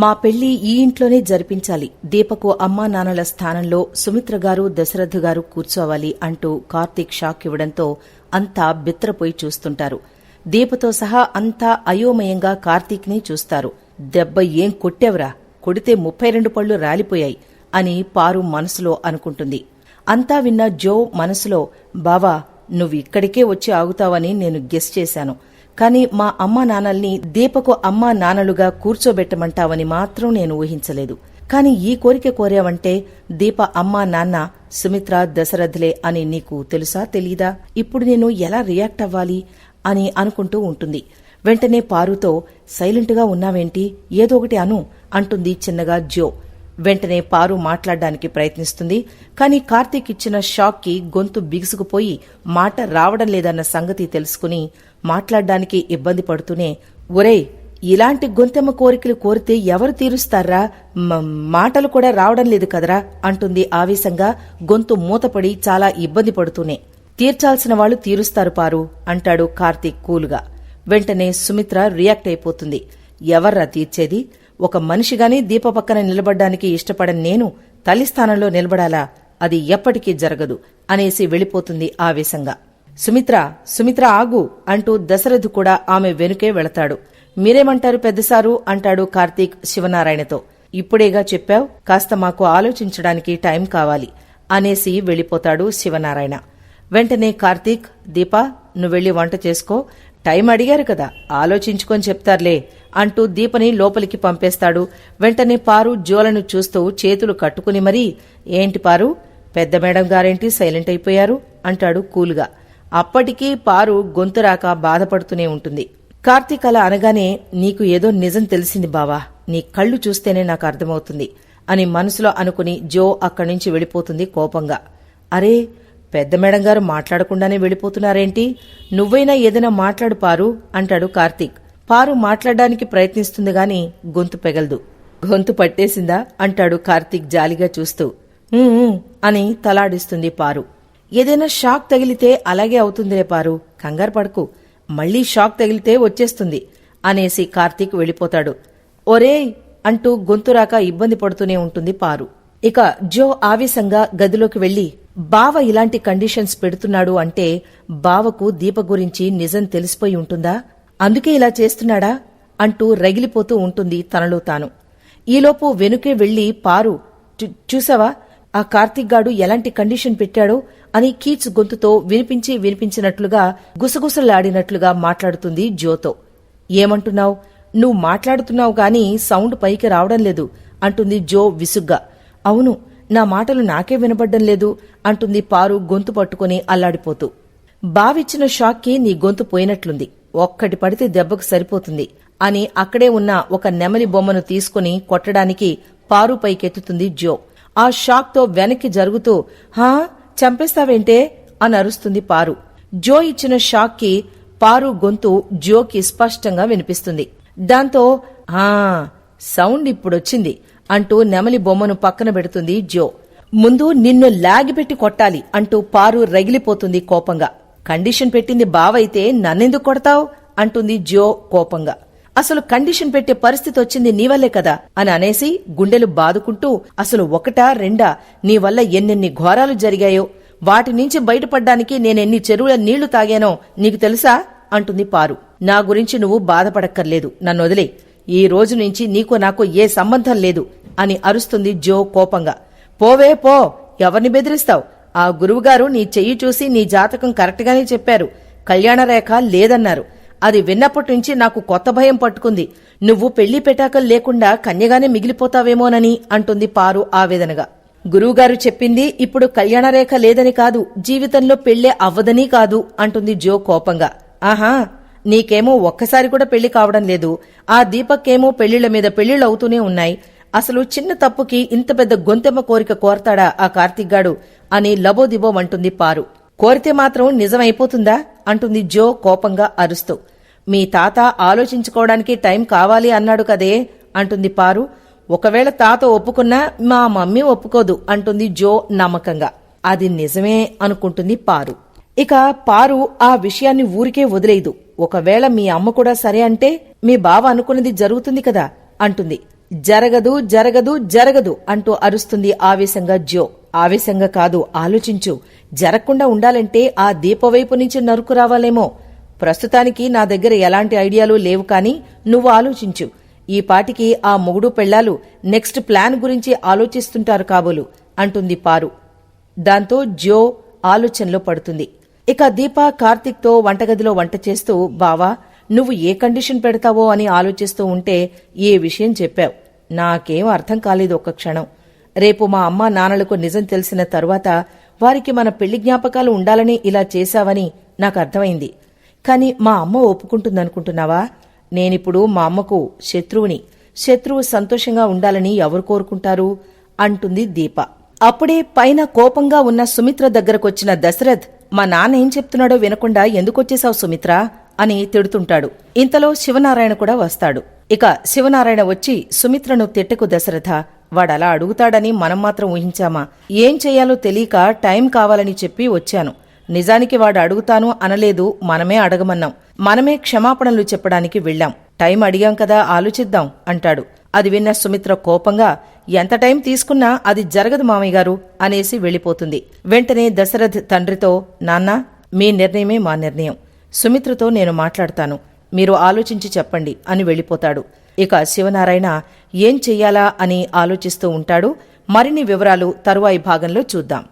మా పెళ్ళి ఈ ఇంట్లోనే జరిపించాలి. దీపకు అమ్మా నాన్నల స్థానంలో సుమిత్ర గారు దశరథ్ గారు కూర్చోవాలి అంటూ కార్తీక్ షాక్ ఇవ్వడంతో అంతా బిత్రపోయి చూస్తుంటారు. దీపతో సహా అంతా అయోమయంగా కార్తీక్ని చూస్తారు. దెబ్బ ఏం కొట్టెవరా? కొడితే ముప్పై రెండు పళ్ళు రాలిపోయాయి అని పారు మనసులో అనుకుంటుంది. అంతా విన్న జో మనసులో బావా నువ్వు ఇక్కడికే వచ్చి ఆగుతావని నేను గెస్ చేశాను. కాని మా అమ్మా నాన్నల్ని దీపకు అమ్మా నాన్నలుగా కూర్చోబెట్టమంటావని మాత్రం నేను ఊహించలేదు. కాని ఈ కోరిక కోరావంటే దీప అమ్మా నాన్న సుమిత్ర దశరథులే అని నీకు తెలుసా తెలీదా? ఇప్పుడు నేను ఎలా రియాక్ట్ అవ్వాలి అని అనుకుంటూ ఉంటుంది. వెంటనే పారుతో సైలెంట్గా ఉన్నావేంటి? ఏదో ఒకటి అను అంటుంది చిన్నగా జో. వెంటనే పారు మాట్లాడడానికి ప్రయత్నిస్తుంది. కానీ కార్తీక్ ఇచ్చిన షాక్కి గొంతు బిగుసుకుపోయి మాట రావడం లేదన్న సంగతి తెలుసుకుని మాట్లాడడానికి ఇబ్బంది పడుతూనే ఒరేయ్ ఇలాంటి గొంతెమ్మ కోరికలు కోరితే ఎవరు తీరుస్తారా? మాటలు కూడా రావడం లేదు కదరా? అంటుంది ఆవేశంగా గొంతు మూతపడి చాలా ఇబ్బంది పడుతూనే. తీర్చాల్సిన వాళ్ళు తీరుస్తారు పారు అంటాడు కార్తీక్ కూలుగా. వెంటనే సుమిత్ర రియాక్ట్ అయిపోతుంది. ఎవర్రా తీర్చేది? ఒక మనిషిగాని దీప పక్కన నిలబడ్డానికి ఇష్టపడని నేను తల్లి స్థానంలో నిలబడాలా? అది ఎప్పటికీ జరగదు అనేసి వెళ్ళిపోతుంది ఆవేశంగా. సుమిత్ర సుమిత్ర ఆగు అంటూ దశరథు కూడా ఆమె వెనుకే వెళతాడు. మీరేమంటారు పెద్దసారు అంటాడు కార్తీక్ శివనారాయణతో. ఇప్పుడేగా చెప్పావు? కాస్త మాకు ఆలోచించడానికి టైం కావాలి అనేసి వెళ్ళిపోతాడు శివనారాయణ. వెంటనే కార్తీక్ దీపా నువ్వెళ్ళి వంట చేసుకో. టైం అడిగారు కదా ఆలోచించుకొని చెప్తారులే అంటూ దీపని లోపలికి పంపేస్తాడు. వెంటనే పారు జోలను చూస్తూ చేతులు కట్టుకుని మరీ ఏంటి పారు? పెద్ద మేడం గారేంటి? సైలెంట్ అయిపోయారు? అంటాడు కూల్గా. అప్పటికీ పారు గొంతు రాక బాధపడుతూనే ఉంటుంది. కార్తీక్ అలా అనగానే నీకు ఏదో నిజం తెలిసింది బావా. నీ కళ్ళు చూస్తేనే నాకు అర్థమవుతుంది అని మనసులో అనుకుని జో అక్కడి నుంచి వెళ్ళిపోతుంది కోపంగా. అరే పెద్ద మేడం గారు మాట్లాడకుండానే వెళ్ళిపోతున్నారేంటి? నువ్వైనా ఏదైనా మాట్లాడు పారు అంటాడు కార్తీక్. పారు మాట్లాడడానికి ప్రయత్నిస్తుంది గాని గొంతు పెగలదు. గొంతు పట్టేసిందా? అంటాడు కార్తీక్ జాలిగా చూస్తూ. అని తలాడిస్తుంది పారు. ఏదైనా షాక్ తగిలితే అలాగే అవుతుందిలే పారు. కంగారు పడకు. మళ్ళీ షాక్ తగిలితే వచ్చేస్తుంది అనేసి కార్తీక్ వెళ్ళిపోతాడు. ఒరేయ్ అంటూ గొంతు రాక ఇబ్బంది పడుతూనే ఉంటుంది పారు. ఇక జో ఆవేశంగా గదిలోకి వెళ్ళి బావ ఇలాంటి కండిషన్స్ పెడుతున్నాడు అంటే బావకు దీప గురించి నిజం తెలిసిపోయి ఉంటుందా? అందుకే ఇలా చేస్తున్నాడా అంటూ రగిలిపోతూ ఉంటుంది తనలో తాను. ఈలోపు వెనుకే వెళ్ళి పారు "చూ- చూసావా? ఆ కార్తీక్ గాడు ఎలాంటి కండిషన్ పెట్టాడో అని కీచ్ గొంతుతో వినిపించి వినిపించినట్లుగా గుసగుసలాడినట్లుగా మాట్లాడుతుంది జోతో ఏమంటున్నావు? నువ్వు మాట్లాడుతున్నావు గాని సౌండ్ పైకి రావడం లేదు అంటుంది జో విసుగ్గా. అవును నా మాటలు నాకే వినబడ్డం లేదు అంటుంది పారు గొంతు పట్టుకుని అల్లాడిపోతూ. బావిచ్చిన షాక్కి నీ గొంతు పోయినట్లుంది. ఒక్కటి పడితే దెబ్బకు సరిపోతుంది అని అక్కడే ఉన్న ఒక నెమలి బొమ్మను తీసుకుని కొట్టడానికి పారు పైకెత్తుతుంది జో. ఆ షాక్తో వెనక్కి జరుగుతూ హా చంపేస్తావేంటే? అని అరుస్తుంది పారు. జో ఇచ్చిన షాక్కి పారు గొంతు జోకి స్పష్టంగా వినిపిస్తుంది. దాంతో ఆ సౌండ్ ఇప్పుడొచ్చింది అంటూ నెమలి బొమ్మను పక్కన పెడుతుంది జో. ముందు నిన్ను లాగిపెట్టి కొట్టాలి అంటూ పారు రగిలిపోతుంది కోపంగా. కండిషన్ పెట్టింది బావైతే నన్నెందుకు కొడతావు? అంటుంది జో కోపంగా. అసలు కండిషన్ పెట్టే పరిస్థితి వచ్చింది నీ వల్లే కదా? అని అనేసి గుండెలు బాదుకుంటూ అసలు ఒకటా రెండా? నీ వల్ల ఎన్నెన్ని ఘోరాలు జరిగాయో? వాటి నుంచి బయటపడ్డానికి నేనెన్ని చెరువుల నీళ్ళు తాగానో నీకు తెలుసా? అంటుంది పారు. నా గురించి నువ్వు బాధపడక్కర్లేదు. నన్ను వదిలే. ఈ రోజు నుంచి నీకు నాకు ఏ సంబంధం లేదు అని అరుస్తుంది జో కోపంగా. పోవే పో. ఎవరిని బెదిరిస్తావు? ఆ గురువుగారు నీ చెయ్యి చూసి నీ జాతకం కరెక్ట్గానే చెప్పారు. కళ్యాణరేఖ లేదన్నారు. అది విన్నప్పటి నుంచి నాకు కొత్త భయం పట్టుకుంది. నువ్వు పెళ్ళి పెటాకలు లేకుండా కన్యగానే మిగిలిపోతావేమోనని అంటుంది పారు ఆవేదనగా. గురువుగారు చెప్పింది ఇప్పుడు కళ్యాణరేఖ లేదని కాదు జీవితంలో పెళ్ళే అవ్వదని కాదు అంటుంది జో కోపంగా. ఆహా నీకేమో ఒక్కసారి కూడా పెళ్ళి కావడం లేదు. ఆ దీపక్కేమో పెళ్ళిళ్ళ మీద పెళ్ళిళ్ళు అవుతూనే ఉన్నాయి. అసలు చిన్న తప్పుకి ఇంత పెద్ద గొంతెమ్మ కోరిక కోరతాడా ఆ కార్తీక్ గాడు అని లబోదిబోమంటుంది పారు. కోరితే మాత్రం నిజమైపోతుందా? అంటుంది జో కోపంగా అరుస్తూ. మీ తాత ఆలోచించుకోవడానికి టైం కావాలి అన్నాడు కదే అంటుంది పారు. ఒకవేళ తాత ఒప్పుకున్నా మా మమ్మీ ఒప్పుకోదు అంటుంది జో నమ్మకంగా. అది నిజమే అనుకుంటుంది పారు. ఇక పారు ఆ విషయాన్ని ఊరికే వదిలేయదు. ఒకవేళ మీ అమ్మ కూడా సరే అంటే మీ బావ అనుకున్నది జరుగుతుంది కదా అంటుంది. జరగదు జరగదు జరగదు అంటూ అరుస్తుంది ఆవేశంగా జో ఆవేశంగా కాదు ఆలోచించు. జరగకుండా ఉండాలంటే ఆ దీపవైపు నుంచి నరుకు రావాలేమో. ప్రస్తుతానికి నా దగ్గర ఎలాంటి ఐడియాలు లేవు కాని నువ్వు ఆలోచించు. ఈ పాటికి ఆ మొగుడు పెళ్ళాలు నెక్స్ట్ ప్లాన్ గురించి ఆలోచిస్తుంటారు కాబోలు అంటుంది పారు. దాంతో జో ఆలోచనలో పడుతుంది. ఇక దీప కార్తిక్తో వంటగదిలో వంట చేస్తూ బావా నువ్వు ఏ కండిషన్ పెడతావో అని ఆలోచిస్తూ ఉంటే ఏ విషయం చెప్పావు? నాకేం అర్థం కాలేదు ఒక్క క్షణం. రేపు మా అమ్మ నాన్నలకు నిజం తెలిసిన తరువాత వారికి మన పెళ్ళి జ్ఞాపకాలు ఉండాలని ఇలా చేశావని నాకు అర్థమైంది. కాని మా అమ్మ ఒప్పుకుంటుందనుకుంటున్నావా? నేనిప్పుడు మా అమ్మకు శత్రువుని శత్రువు సంతోషంగా ఉండాలని ఎవరు కోరుకుంటారు? అంటుంది దీప. అప్పుడే పైన కోపంగా ఉన్న సుమిత్ర దగ్గరకొచ్చిన దశరథ్ మా నాన్న ఏం చెప్తున్నాడో వినకుండా ఎందుకొచ్చేశావు సుమిత్ర? అని తిడుతుంటాడు. ఇంతలో శివనారాయణ కూడా వస్తాడు. ఇక శివనారాయణ వచ్చి సుమిత్రను తిట్టకు దశరథ వాడలా అడుగుతాడని మనం మాత్రం ఊహించామా? ఏం చెయ్యాలో తెలియక టైం కావాలని చెప్పి వచ్చాను. నిజానికి వాడు అడుగుతాను అనలేదు మనమే అడగమన్నాం. మనమే క్షమాపణలు చెప్పడానికి వెళ్ళాం. టైం అడిగాం కదా ఆలోచిద్దాం అంటాడు. అది విన్న సుమిత్ర కోపంగా ఎంత టైం తీసుకున్నా అది జరగదు మామయ్య గారు అనేసి వెళ్ళిపోతుంది. వెంటనే దశరథ్ తండ్రితో నాన్న మీ నిర్ణయమే మా నిర్ణయం. సుమిత్రతో నేను మాట్లాడతాను. మీరు ఆలోచించి చెప్పండి అని వెళ్ళిపోతాడు. ఇక శివనారాయణ ఏం చెయ్యాలా అని ఆలోచిస్తూ ఉంటాడు. మరిన్ని వివరాలు తరువాయి భాగంలో చూద్దాం.